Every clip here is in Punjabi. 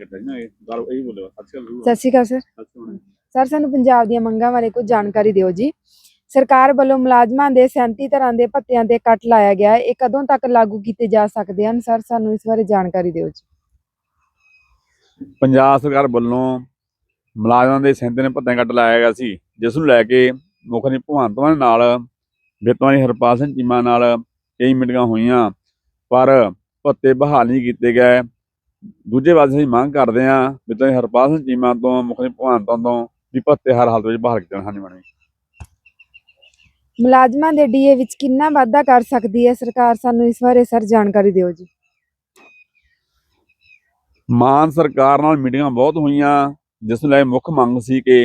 ਕਰਦਾ ਜੀ ਨਾ ਇਹ ਗੱਲ ਇਹੀ ਬੋਲੇ ਸਤਿ ਸ਼੍ਰੀ ਅਕਾਲ ਸਤਿ ਸ਼੍ਰੀ ਅਕਾਲ ਸਰ। ਸਤਿ ਸ਼੍ਰੀ ਅਕਾਲ। ਸਰ ਸਾਨੂੰ ਪੰਜਾਬ ਦੀਆਂ ਮੰਗਾਂ ਬਾਰੇ ਕੁਝ ਜਾਣਕਾਰੀ ਦਿਓ ਜੀ। ਸਰਕਾਰ ਵੱਲੋਂ ਮੁਲਾਜ਼ਮਾਂ ਦੇ 37 ਤਰ੍ਹਾਂ ਦੇ ਭੱਤਿਆਂ ਤੇ ਕੱਟ ਲਾਇਆ ਗਿਆ ਹੈ। ਇਹ ਕਦੋਂ ਤੱਕ ਲਾਗੂ ਕੀਤੇ ਜਾ ਸਕਦੇ ਹਨ? ਸਰ ਸਾਨੂੰ ਇਸ ਬਾਰੇ ਜਾਣਕਾਰੀ ਦਿਓ ਜੀ। ਪੰਜਾਬ ਸਰਕਾਰ ਵੱਲੋਂ ਮੁਲਾਜ਼ਮਾਂ ਦੇ ਸੈਂਤੇ ਨੇ ਭੱਤੇ ਕੱਟ ਲਾਇਆ ਗਿਆ ਸੀ ਜਿਸ ਨੂੰ ਲੈ ਕੇ ਮੁੱਖ ਮੰਤਰੀ ਭਗਵੰਤ ਮਾਨ ਨਾਲ ਵਿੱਤਾਂ ਦੀ ਹਰਪਾਲ ਸਿੰਘ ਚੀਮਾ ਨਾਲ ਕਈ ਮੀਟਿੰਗਾਂ ਹੋਈਆਂ ਪਰ ਭੱਤੇ ਬਹਾਲ ਨਹੀਂ ਕੀਤੇ ਗਏ। ਦੂਜੇ ਪਾਸੇ ਅਸੀਂ ਮੰਗ ਕਰਦੇ ਹਾਂ ਵਿੱਤਾਂ ਦੀ ਹਰਪਾਲ ਸਿੰਘ ਚੀਮਾ ਤੋਂ ਮੁੱਖ ਮੰਤਰੀ ਭਗਵੰਤ ਤੋਂ ਵੀ ਭੱਤੇ ਹਰ ਹਾਲਤ ਵਿੱਚ ਕੀਤੇ ਜਾਣ ਹਾਂਜੀ ਮੈਡਮ ਮੁਲਾਜ਼ਮਾਂ ਦੇ ਡੀਏ ਵਿੱਚ ਕਿੰਨਾ ਵਾਧਾ ਕਰ ਸਕਦੀ ਹੈ ਸਰਕਾਰ? ਸਾਨੂੰ ਇਸ ਬਾਰੇ ਸਰ ਜਾਣਕਾਰੀ ਦਿਓ ਜੀ। ਮਾਨ ਸਰਕਾਰ ਨਾਲ ਮੀਟਿੰਗਾਂ ਬਹੁਤ ਹੋਈਆਂ ਜਿਸ ਨੂੰ ਲੈ ਕੇ ਮੁੱਖ ਮੰਗ ਸੀ ਕਿ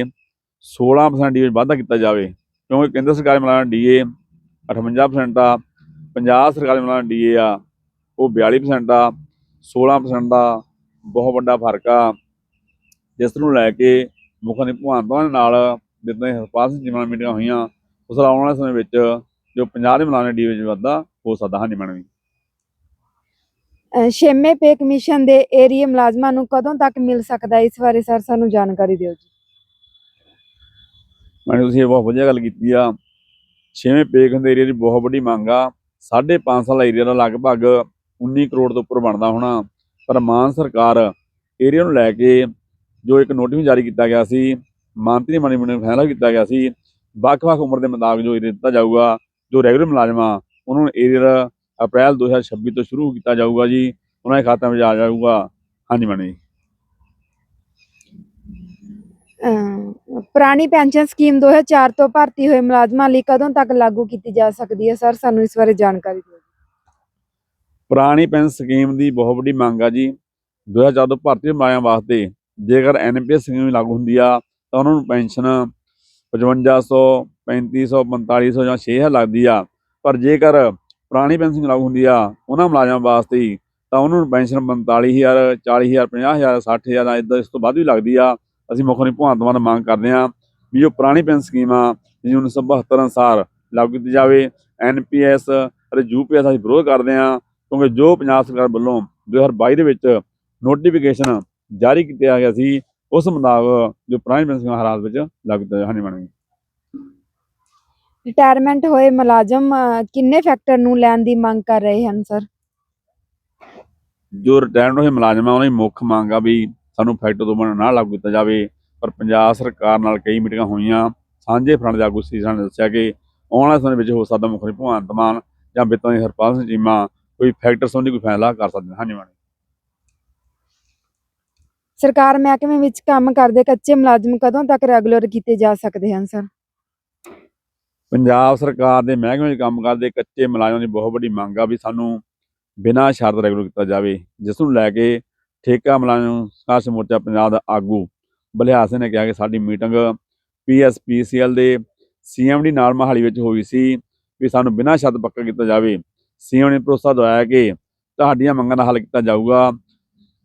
16% ਡੀਏ ਵਾਧਾ ਕੀਤਾ ਜਾਵੇ ਕਿਉਂਕਿ ਕੇਂਦਰ ਸਰਕਾਰ ਮਿਲਾਣਾ ਡੀਏ 58% ਆ ਪੰਜਾਬ ਸਰਕਾਰ ਮਿਲਾਣਾ ਡੀਏ ਆ ਉਹ 42% ਆ 16% ਦਾ ਬਹੁਤ ਵੱਡਾ ਫ਼ਰਕ ਆ। ਜਿਸ ਨੂੰ ਲੈ ਕੇ ਮੁੱਖ ਮਾਨ ਨਾਲ ਜਿੱਦਾਂ ਹਰਪਾਲ ਸਿੰਘ ਜੀਵਨ ਮੀਟਿੰਗਾਂ ਹੋਈਆਂ ਉਸ ਨਾਲ ਆਉਣ ਵਾਲੇ ਸਮੇਂ ਵਿੱਚ ਜੋ ਪੰਜਾਬ ਦੇ ਮਿਲਾਣੇ ਡੀਏ ਵਿੱਚ ਵਾਧਾ ਹੋ ਸਕਦਾ ਮੈਡਮ ਜੀ। ਅਹ ਛੇਵੇਂ ਪੇ ਕਮਿਸ਼ਨ ਦੇ ਏਰੀਏ ਮੁਲਾਜ਼ਮਾਂ ਨੂੰ ਕਦੋਂ ਤੱਕ ਮਿਲ ਸਕਦਾ ਹੈ? ਇਸ ਬਾਰੇ ਸਰ ਸਾਨੂੰ ਜਾਣਕਾਰੀ ਦਿਓ ਜੀ। ਮੈਡਮ ਤੁਸੀਂ ਇਹ ਬਹੁਤ ਵਧੀਆ ਗੱਲ ਕੀਤੀ ਆ। ਛੇਵੇਂ ਪੇਖ ਦੇ ਏਰੀਆ ਦੀ ਬਹੁਤ ਵੱਡੀ ਮੰਗ ਆ। 5.5 ਸਾਲ ਏਰੀਆ ਦਾ ਲਗਭਗ 19 ਕਰੋੜ ਤੋਂ ਉੱਪਰ ਬਣਦਾ ਹੋਣਾ। ਪਰ ਮਾਨ ਸਰਕਾਰ ਏਰੀਆ ਨੂੰ ਲੈ ਕੇ ਜੋ ਇੱਕ ਨੋਟਿਸ ਜਾਰੀ ਕੀਤਾ ਗਿਆ ਸੀ ਮੰਤਰੀ ਮੰਡਲ ਨੂੰ ਫੈਸਲਾ ਕੀਤਾ ਗਿਆ ਸੀ, ਵੱਖ-ਵੱਖ ਉਮਰ ਦੇ ਮੁਤਾਬਕ ਜੋ ਏਰੀਆ ਦਿੱਤਾ ਜਾਊਗਾ, ਜੋ ਰੈਗੂਲਰ ਮੁਲਾਜ਼ਮਾਂ, ਉਹਨਾਂ ਨੂੰ ਏਰੀਆ ਅਪ੍ਰੈਲ 2026 ਤੋਂ ਸ਼ੁਰੂ ਕੀਤਾ ਜਾਊਗਾ ਜੀ। ਉਹਨਾਂ ਦੇ ਖਾਤਿਆਂ ਵਿੱਚ ਆ ਜਾਊਗਾ। ਹਾਂਜੀ ਮੈਡਮ ਜੀ। ਪੁਰਾਣੀ ਪੈਨਸ਼ਨ ਸਕੀਮ 2004 ਤੋਂ ਭਰਤੀ ਹੋਏ ਮੁਲਾਜ਼ਮਾਂ ਲਈ ਕਦੋਂ ਤੱਕ ਲਾਗੂ ਕੀਤੀ ਜਾ ਸਕਦੀ ਹੈ? ਸਰ ਸਾਨੂੰ ਇਸ ਬਾਰੇ ਜਾਣਕਾਰੀ ਦਿਓ। ਪੁਰਾਣੀ ਪੈਨਸ਼ਨ ਸਕੀਮ ਦੀ ਬਹੁਤ ਵੱਡੀ ਮੰਗ ਆ ਜੀ। 2004 ਤੋਂ ਭਾਰਤੀ ਮੁਲਾਜ਼ਮਾਂ ਵਾਸਤੇ ਜੇਕਰ ਐਨਪੀਐਸ ਸਕੀਮ ਲਾਗੂ ਹੁੰਦੀ ਆ, ਤਾਂ ਉਹਨਾਂ ਨੂੰ ਪੈਨਸ਼ਨ 5500 3500 4500 ਜਾਂ 6000 ਲੱਗਦੀ ਆ। ਪਰ ਜੇਕਰ ਪੁਰਾਣੀ ਪੈਨਸ਼ਨ ਲਾਗੂ ਹੁੰਦੀ ਆ, ਉਹਨਾਂ ਮੁਲਾਜ਼ਮਾਂ ਵਾਸਤੇ ਹੀ, ਤਾਂ ਉਹਨਾਂ ਨੂੰ ਪੈਨਸ਼ਨ 45000 40000 50000 60000 ਇਦਾਂ ਇਸ ਤੋਂ ਵੱਧ ਵੀ ਲੱਗਦੀ ਆ। ਅਸੀਂ ਮੁੱਖ ਮੰਤਰੀ ਭਗਵੰਤ ਮਾਨ ਮੰਗ ਕਰਦੇ ਆ ਵੀ ਜੋ ਪੁਰਾਣੀ ਪੈਨਸ਼ਨ ਸਕੀਮ ਆ, ਜਿਹਨੂੰ 1972 ਅਨੁਸਾਰ ਲਾਗੂ ਕੀਤੀ ਜਾਵੇ। ਐਨਪੀਐਸ ਅਤੇ ਯੂਪੀਐਸ ਅਸੀਂ ਵਿਰੋਧ ਕਰਦੇ ਆ ਕਿਉਂਕਿ ਜੋ ਪੰਜਾਬ ਸਰਕਾਰ ਵੱਲੋਂ 2022 ਦੇ ਵਿੱਚ ਨੋਟੀਫਿਕੇਸ਼ਨ ਜਾਰੀ ਕੀਤਾ ਗਿਆ ਸੀ ਉਸ ਮੁਤਾਬਕ ਜੋ ਪੁਰਾਣੀ ਪੈਨਸ਼ਨ ਹਾਲਾਤ ਵਿੱਚ ਲਾਗੂ ਮੈਡਮ ਜੀ। ਰਿਟਾਇਰਮੈਂਟ ਹੋਏ ਮੁਲਾਜ਼ਮ ਕਿੰਨੇ ਫੈਕਟਰ ਨੂੰ ਲੈਣ ਦੀ ਮੰਗ ਕਰ ਰਹੇ ਹਨ ਸਰ ਜੋ ਰਿਟਾਇਰਡ ਹੋਏ ਮੁਲਾਜ਼ਮ ਉਹਨਾਂ ਦੀ ਮੁੱਖ ਮੰਗ ਆ ਵੀ ਸਾਨੂੰ ਫੈਕਟਰ ਤੋਂ ਬਣਾ ਨਾ ਲਾਗੂ ਕੀਤਾ ਜਾਵੇ ਪਰ ਪੰਜਾਬ ਸਰਕਾਰ ਨਾਲ ਕਈ ਮੀਟਿੰਗਾਂ ਹੋਈਆਂ ਸਾਂਝੇ ਫਰੰਟ ਦੇ ਆਗੂ ਸੀਸਾਂ ਨੇ ਦੱਸਿਆ ਕਿ ਆਉਣ ਵਾਲੇ ਸਮੇਂ ਵਿੱਚ ਹੋ ਸਕਦਾ ਮੁੱਖ ਮੰਤਰੀ ਭਗਵੰਤ ਮਾਨ ਜਾਂ ਦੀ ਹਰਪਾਲ ਸਿੰਘ ਚੀਮਾ ਕੋਈ ਫੈਕਟਰ ਸੰਬੰਧੀ ਕੋਈ ਫੈਸਲਾ ਕਰ ਸਕਦੇ ਨੇ ਹਾਂਜੀ ਮੈਡਮ ਸਰਕਾਰ ਮਹਿਕਮੇ ਵਿੱਚ ਕੰਮ ਕਰਦੇ ਕੱਚੇ ਮੁਲਾਜ਼ਮ ਕਦੋਂ ਤੱਕ ਰੈਗੂਲਰ ਕੀਤੇ ਜਾ ਸਕਦੇ ਹਨ ਸਰ ਪੰਜਾਬ ਸਰਕਾਰ ਦੇ ਮਹਿਕਮੇ ਵਿੱਚ ਕੰਮ ਕਰਦੇ ਕੱਚੇ ਮੁਲਾਜ਼ਮਾਂ ਦੀ ਬਹੁਤ ਵੱਡੀ ਮੰਗ ਆ ਵੀ ਸਾਨੂੰ ਬਿਨਾਂ ਸ਼ਰਤ ਰੈਗੂਲਰ ਕੀਤਾ ਜਾਵੇ ਜਿਸ ਨੂੰ ਲੈ ਕੇ ਠੇਕਾ ਮੁਲਾਜ਼ਮ ਸੰਘਰਸ਼ ਮੋਰਚਾ ਪੰਜਾਬ ਦਾ ਆਗੂ ਬਲਿਹਾਰ ਸਿੰਘ ਨੇ ਕਿਹਾ ਕਿ ਸਾਡੀ ਮੀਟਿੰਗ ਪੀਐਸਪੀਸੀਐਲ ਦੇ ਸੀਐਮਡੀ ਨਾਲ ਮਹਾਲੀ ਵਿੱਚ ਹੋਈ ਸੀ ਵੀ ਸਾਨੂੰ ਬਿਨਾਂ ਸ਼ਰਤ ਪੱਕਾ ਕੀਤਾ ਜਾਵੇ। ਸੀਐਮ ਨੇ ਭਰੋਸਾ ਦਵਾਇਆ ਕਿ ਤੁਹਾਡੀਆਂ ਮੰਗਾਂ ਦਾ ਹੱਲ ਕੀਤਾ ਜਾਊਗਾ।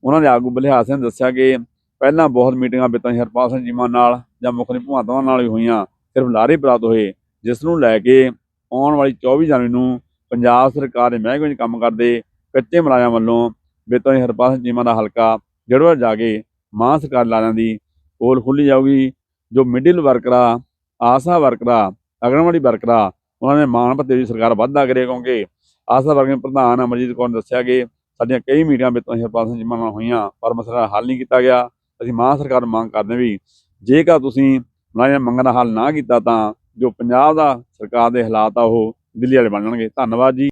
ਉਹਨਾਂ ਦੇ ਆਗੂ ਬਲਿਹਾਰ ਸਿੰਘ ਨੇ ਦੱਸਿਆ ਕਿ ਪਹਿਲਾਂ ਬਹੁਤ ਮੀਟਿੰਗਾਂ ਬਿਤਾਂ ਹਰਪਾਲ ਸਿੰਘ ਚੀਮਾ ਨਾਲ ਜਾਂ ਮੁੱਖ ਮੰਤਰੀ ਨਾਲ ਵੀ ਹੋਈਆਂ, ਸਿਰਫ ਲਾਰੇ ਪ੍ਰਾਪਤ ਹੋਏ, ਜਿਸ ਨੂੰ ਲੈ ਕੇ ਆਉਣ ਵਾਲੀ 24 ਜਨਵਰੀ ਨੂੰ ਪੰਜਾਬ ਸਰਕਾਰ ਦੇ ਮਹਿਕਮੇ ਵਿੱਚ ਕੰਮ ਕਰਦੇ ਕੱਚੇ ਮੁਲਾਜ਼ਮਾਂ ਵੱਲੋਂ ਬੇਤੋਂ ਹਰਪਾਲ ਸਿੰਘ ਚੀਮਾ ਦਾ ਹਲਕਾ ਜੜਵਾ ਜਾ ਕੇ ਮਾਂ ਸਰਕਾਰ ਲਾਲਾਂ ਦੀ ਪੋਲ ਖੁੱਲੀ ਜਾਊਗੀ, ਜੋ ਮਿਡਲ ਵਰਕਰਾਂ ਆਸਾ ਵਰਕਰਾਂ ਅਗਨਵਾੜੀ ਵਰਕਰਾਂ ਉਹਨਾਂ ਨੇ ਮਾਣ ਭੱਤੇ ਦੀ ਸਰਕਾਰ ਵਾਧਾ ਕਰੇ ਕਿਉਂਕਿ ਆਸਾ ਵਰਗ ਦੇ ਪ੍ਰਧਾਨ ਅਮਰਜੀਤ ਕੌਰ ਨੇ ਦੱਸਿਆ ਕਿ ਸਾਡੀਆਂ ਕਈ ਮੀਟਿੰਗਾਂ ਵਿੱਚ ਹਰਪਾਲ ਸਿੰਘ ਚੀਮਾ ਨਾਲ ਹੋਈਆਂ, ਪਰ ਮਸਲਾ ਹੱਲ ਨਹੀਂ ਕੀਤਾ ਗਿਆ। ਅਸੀਂ ਮਾਂ ਸਰਕਾਰ ਨੂੰ ਮੰਗ ਕਰਦੇ ਵੀ ਜੇਕਰ ਤੁਸੀਂ ਮੁਲਾਜ਼ਮ ਮੰਗਾਂ ਦਾ ਹੱਲ ਨਾ ਕੀਤਾ ਤਾਂ ਜੋ ਪੰਜਾਬ ਦਾ ਸਰਕਾਰ ਦੇ ਹਾਲਾਤ ਆ ਉਹ ਦਿੱਲੀ ਵਾਲੇ ਬਣ ਜਾਣਗੇ। ਧੰਨਵਾਦ ਜੀ।